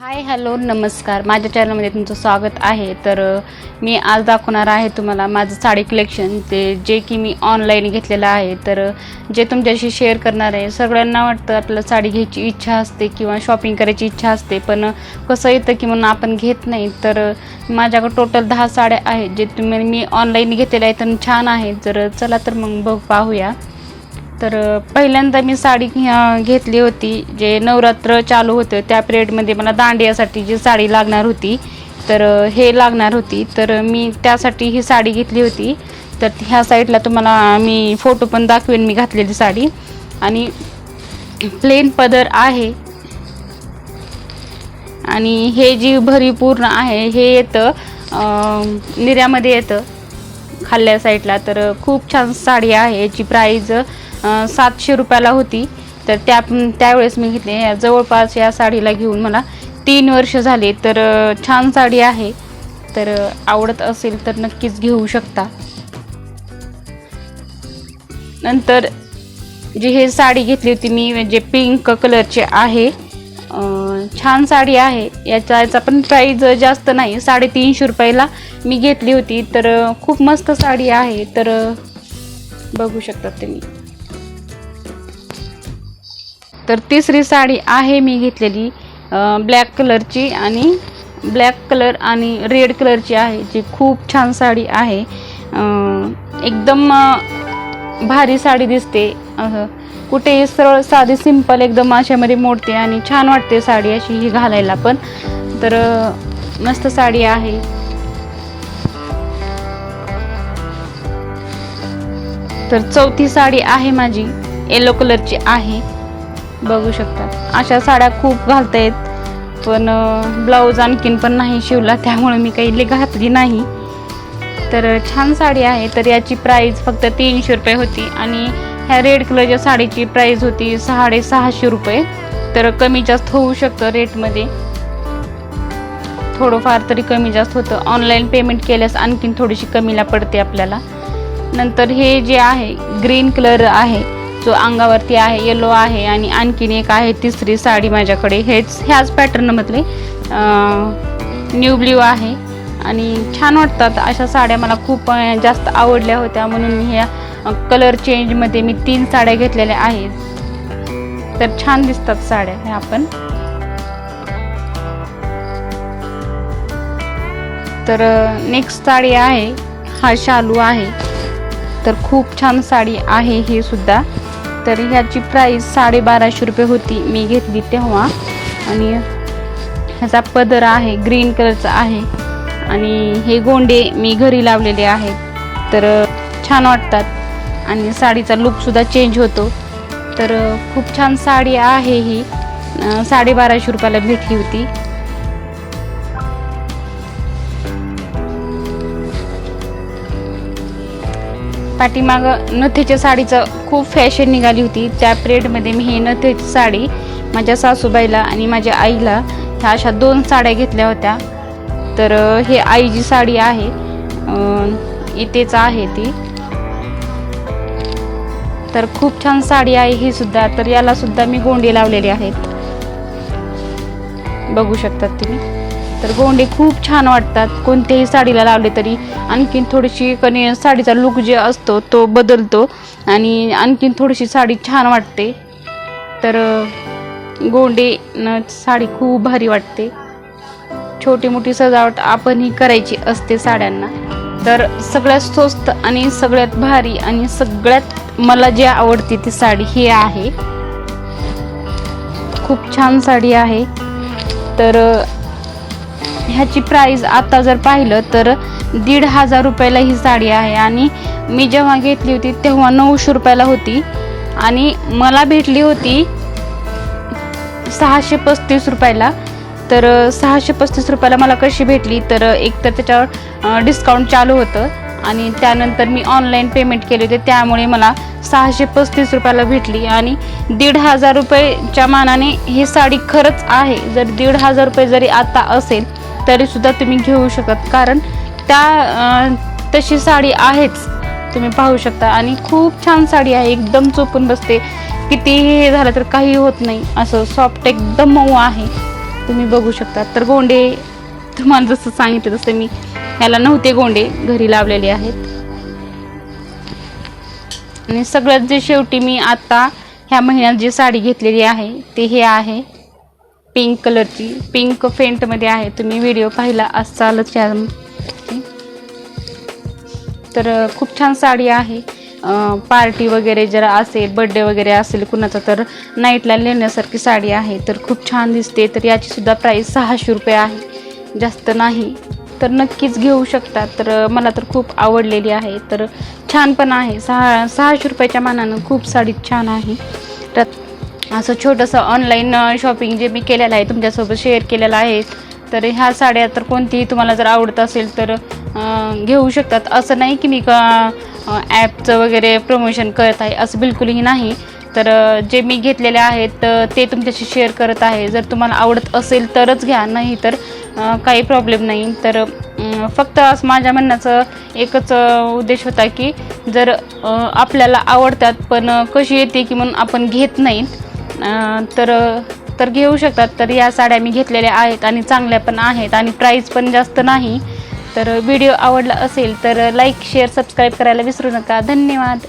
Hi hello नमस्कार. माझ्या चॅनलमध्ये तुमचं स्वागत आहे. तर मी आज दाखवणार आहे तुम्हाला माझं साडी कलेक्शन ते जे की मी ऑनलाईन घेतलेलं आहे. तर जे तुमच्याशी शेअर करणार आहे सगळ्यांना वाटतं आपल्याला साडी घ्यायची इच्छा असते किंवा शॉपिंग करायची इच्छा असते. पण कसं येतं की म्हणून आपण घेत नाही. तर माझ्याकडं माझ्याकडे टोटल दहा साड्या आहेत जे तुम्ही मी ऑनलाईन घेतलेल्या आहेत आणि छान आहेत. जर चला तर मग बघ पाहूया. तर पहिल्यांदा मी साडी घेतली होती जे नवरात्र चालू होतं त्या पिरियडमध्ये मला दांडियासाठी जी साडी लागणार होती तर हे लागणार होती. तर मी त्यासाठी ही साडी घेतली होती. तर ह्या साईडला तुम्हाला मी फोटो पण दाखवेन मी घातलेली साडी. आणि प्लेन पदर आहे. आणि हे जी भरी पूर्ण आहे हे येतं निऱ्यामध्ये निर्यामध्ये येतं खाल्ल्या साईडला. तर खूप छान साडी आहे याची प्राईज सातशे रुपयाला होती. तर त्या त्यावेळेस मी घेतली. या जवळपास या साडीला घेऊन मला तीन वर्ष झाले. तर छान साडी आहे. तर आवडत असेल तर नक्कीच घेऊ शकता. नंतर जी हे साडी घेतली होती मी म्हणजे पिंक कलरची आहे छान साडी आहे. याचा याचा पण प्राईज जास्त नाही. साडेतीनशे रुपयाला मी घेतली होती. तर खूप मस्त साडी आहे. तर बघू शकतात तुम्ही. तर तिसरी साडी आहे मी घेतलेली ब्लॅक कलरची आणि ब्लॅक कलर आणि रेड कलरची आहे जी खूप छान साडी आहे. एकदम भारी साडी दिसते. कुठेही सरळ साधी सिंपल एकदम अशामध्ये मोडते आणि छान वाटते साडी अशी ही घालायला पण. तर मस्त साडी आहे. तर चौथी साडी आहे माझी येलो कलरची आहे. बघू शकता अशा साड्या खूप घालता येत पण ब्लाऊज आणखीन पण नाही शिवला त्यामुळे मी काही ले घातली नाही. तर छान साडी आहे तर याची प्राईज फक्त तीनशे रुपये होती. आणि ह्या रेड कलरच्या साडीची प्राईज होती साडेसहाशे रुपये. तर कमी जास्त होऊ शकतं रेटमध्ये. थोडंफार तरी कमी जास्त होतं. ऑनलाईन पेमेंट केल्यास आणखीन थोडीशी कमीला पडते आपल्याला. नंतर हे जे आहे ग्रीन कलर आहे. जो अंगावरती आहे येलो आहे आणि आणखीन एक आहे तिसरी साडी माझ्याकडे. हेच ह्याच पॅटर्नमधले न्यू ब्ल्यू आहे. आणि छान वाटतात अशा साड्या मला खूप जास्त आवडल्या होत्या. म्हणून ह्या कलर चेंजमध्ये मी तीन साड्या घेतलेल्या आहेत. तर छान दिसतात साड्या ह्या आपण. तर नेक्स्ट साडी आहे हा शालू आहे. तर खूप छान साडी आहे ही सुद्धा. तर ह्याची प्राईस साडेबाराशे रुपये होती. मी घेतली तेव्हा. आणि ह्याचा पदर आहे ग्रीन कलरचा आहे. आणि हे गोंडे मी घरी लावलेले आहेत. तर छान वाटतात. आणि साडीचा लुकसुद्धा चेंज होतो. तर खूप छान साडी आहे ही. साडेबाराशे रुपयाला भेटली होती. पाठीमाग नथेच्या साडीचं खूप फॅशन निघाली होती. त्या पिरियडमध्ये मी ही नथेची साडी माझ्या सासूबाईला आणि माझ्या आईला ह्या अशा दोन साड्या घेतल्या होत्या. तर हे आईची साडी आहे इथेच आहे ती. तर खूप छान साडी आहे ही सुद्धा. तर याला सुद्धा मी गोंडे लावलेले आहेत. बघू शकतात तुम्ही. तर गोंडे खूप छान वाटतात. कोणत्याही साडीला लावले तरी आणखीन थोडीशी कणी साडीचा लुक जे असतो तो बदलतो आणि आणखीन थोडीशी साडी छान वाटते. तर गोंडे न साडी खूप भारी वाटते. छोटी मोठी सजावट आपणही करायची असते साड्यांना. तर सगळ्यात स्वस्त आणि सगळ्यात भारी आणि सगळ्यात मला जे आवडते ती साडी ही आहे. खूप छान साडी आहे. तर ह्याची प्राईज आता जर पाहिलं तर दीड हजार रुपयाला ही साडी आहे. आणि मी जेव्हा घेतली होती तेव्हा नऊशे रुपयाला होती. आणि मला भेटली होती सहाशे पस्तीस रुपयाला. तर सहाशे पस्तीस रुपयाला मला कशी भेटली? तर एक तर त्याच्यावर डिस्काउंट चालू होतं. आणि त्यानंतर मी ऑनलाईन पेमेंट केले होते. त्यामुळे मला सहाशे पस्तीस रुपयाला भेटली. आणि दीड हजार रुपयेच्या मानाने ही साडी खरंच आहे. जर दीड हजार रुपये जरी आता असेल तरीसुद्धा तुम्ही घेऊ शकत. कारण त्या तशी साडी आहेच. तुम्ही पाहू शकता. आणि खूप छान साडी आहे. एकदम चोपून बसते. किती हे झालं तर काही होत नाही. असं सॉफ्ट एकदम मऊ आहे. तुम्ही बघू शकता. तर गोंडे तुम्हाला जसं सांगितलं तसं मी ह्याला नव्हते गोंडे घरी लावलेले आहेत. आणि सगळ्यात जे शेवटी मी आता ह्या महिन्यात जी साडी घेतलेली आहे ते हे आहे. पिंक कलरची पिंक फेंटमध्ये आहे. तुम्ही व्हिडिओ पाहिला असालच या तर खूप छान साडी आहे. पार्टी वगैरे जर असेल बड्डे वगैरे असेल कुणाचा तर नाईटला नेण्यासारखी साडी आहे. तर खूप छान दिसते. तर याचीसुद्धा प्राईस सहाशे रुपये आहे. जास्त नाही. तर नक्कीच घेऊ शकता. तर मला तर खूप आवडलेली आहे. तर छान पण आहे. सहा सहाशे रुपयाच्या मानानं खूप साडी छान आहे. तर असं छोटंसं ऑनलाईन शॉपिंग जे मी केलेलं आहे तुमच्यासोबत शेअर केलेलं आहे तर ह्या साड्या तर कोणतीही तुम्हाला जर आवडत असेल तर घेऊ शकतात. असं नाही की मी का ॲपचं वगैरे प्रमोशन करत आहे असं बिलकुलही नाही. तर जे मी घेतलेले आहेत ते तुमच्याशी शेअर करत आहे. जर तुम्हाला आवडत असेल तरच घ्या नाही तर काही प्रॉब्लेम नाही. तर फक्त असं माझ्या म्हणण्याचं एकच उद्देश होता की जर आपल्याला आवडतात पण कशी येते की म्हणून आपण घेत नाही तर तर घेऊ शकतात. तर या साड्या मी घेतलेल्या आहेत आणि चांगल्या पण आहेत आणि प्राईस पण जास्त नाही. तर व्हिडिओ आवडला असेल तर लाईक शेअर सबस्क्राईब करायला विसरू नका. धन्यवाद.